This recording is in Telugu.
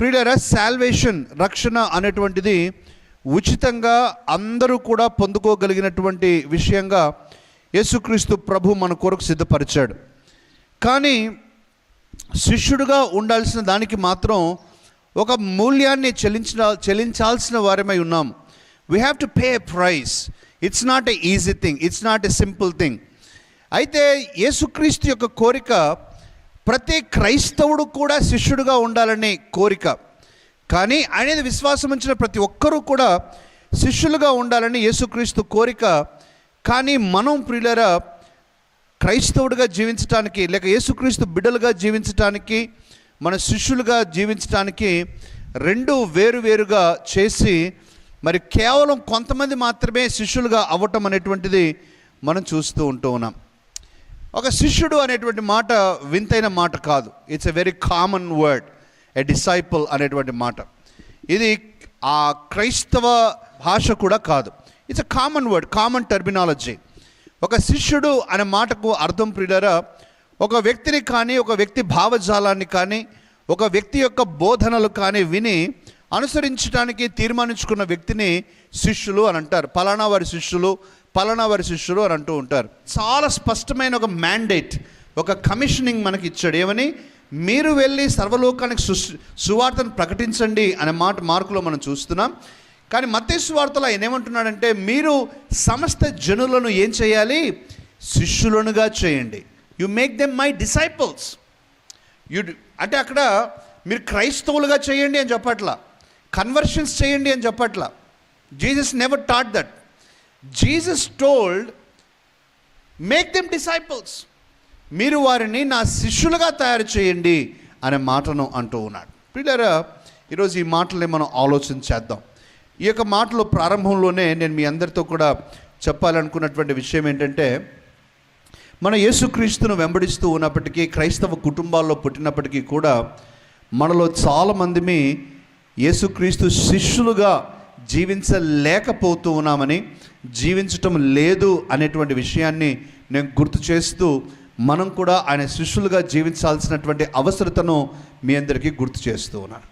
ప్రియులరా శాల్వేషన్ రక్షణ అనేటువంటిది ఉచితంగా అందరూ కూడా పొందుకోగలిగినటువంటి విషయంగా యేసుక్రీస్తు ప్రభు మన కొరకు సిద్ధపరిచాడు. కానీ శిష్యుడుగా ఉండాల్సిన దానికి మాత్రం ఒక మూల్యాన్ని చెల్లించిన చెల్లించాల్సిన వారమై ఉన్నాం. We have to pay price it's not a easy thing it's not a simple thing అయితే యేసుక్రీస్తు యొక్క కోరిక ప్రతి క్రైస్తవుడు కూడా శిష్యుడుగా ఉండాలనే కోరిక. కానీ అనేది విశ్వాసం ఉంచిన ప్రతి ఒక్కరూ కూడా శిష్యులుగా ఉండాలని యేసుక్రీస్తు కోరిక. కానీ మనం ప్రియులరా క్రైస్తవుడిగా జీవించటానికి లేక యేసుక్రీస్తు బిడ్డలుగా జీవించటానికి మన శిష్యులుగా జీవించటానికి రెండు వేరువేరుగా చేసి మరి కేవలం కొంతమంది మాత్రమే శిష్యులుగా అవ్వటం అనేటువంటిది మనం చూస్తూ ఉంటూ ఉన్నాం. ఒక శిష్యుడు అనేటువంటి మాట వింతైన మాట కాదు. It's a very common word a disciple అనేటువంటి మాట. ఇది ఆ క్రైస్తవ భాష కూడా కాదు. It's a common word common terminology ఒక శిష్యుడు అనే మాటకు అర్థం ప్రియులరా ఒక వ్యక్తిని కానీ ఒక వ్యక్తి భావజాలాన్ని కానీ ఒక వ్యక్తి యొక్క బోధనలు కానీ విని అనుసరించడానికి తీర్మానించుకున్న వ్యక్తిని శిష్యులు అని అంటారు. పలానా వారి శిష్యులు పలానా వారి శిష్యులు అని అంటూ ఉంటారు. చాలా స్పష్టమైన ఒక మ్యాండేట్ ఒక కమిషనింగ్ మనకి ఇచ్చాడు. ఏమని? మీరు వెళ్ళి సర్వలోకానికి సు సువార్తను ప్రకటించండి అనే మాట మార్కులో మనం చూస్తున్నాం. కానీ మత్తయి సువార్తలో ఆయన ఏమంటున్నాడంటే మీరు సమస్త జనులను ఏం చేయాలి? శిష్యులనుగా చేయండి. You make them my disciples you అంటే అక్కడ మీరు క్రైస్తవులుగా చేయండి అని చెప్పట్లా. కన్వర్షన్స్ చేయండి అని చెప్పట్లా. Jesus never taught that Jesus told make them disciples మీరు వారిని నా శిష్యులుగా తయారు చేయండి అనే మాటను అంటూ ఉన్నాడు. పిల్లరా ఈరోజు ఈ మాటల్ని మనం ఆలోచన చేద్దాం. ఈ యొక్క మాటలు ప్రారంభంలోనే నేను మీ అందరితో కూడా చెప్పాలనుకున్నటువంటి విషయం ఏంటంటే మన యేసుక్రీస్తును వెంబడిస్తూ ఉన్నప్పటికీ క్రైస్తవ కుటుంబాల్లో పుట్టినప్పటికీ కూడా మనలో చాలామందిమి యేసుక్రీస్తు శిష్యులుగా జీవించలేకపోతూ ఉన్నామని జీవించటం లేదు అనేటువంటి విషయాన్ని నేను గుర్తు చేస్తూ మనం కూడా ఆయన శిష్యులుగా జీవించాల్సినటువంటి అవసరతను మీ అందరికీ గుర్తు చేస్తూ ఉన్నాను.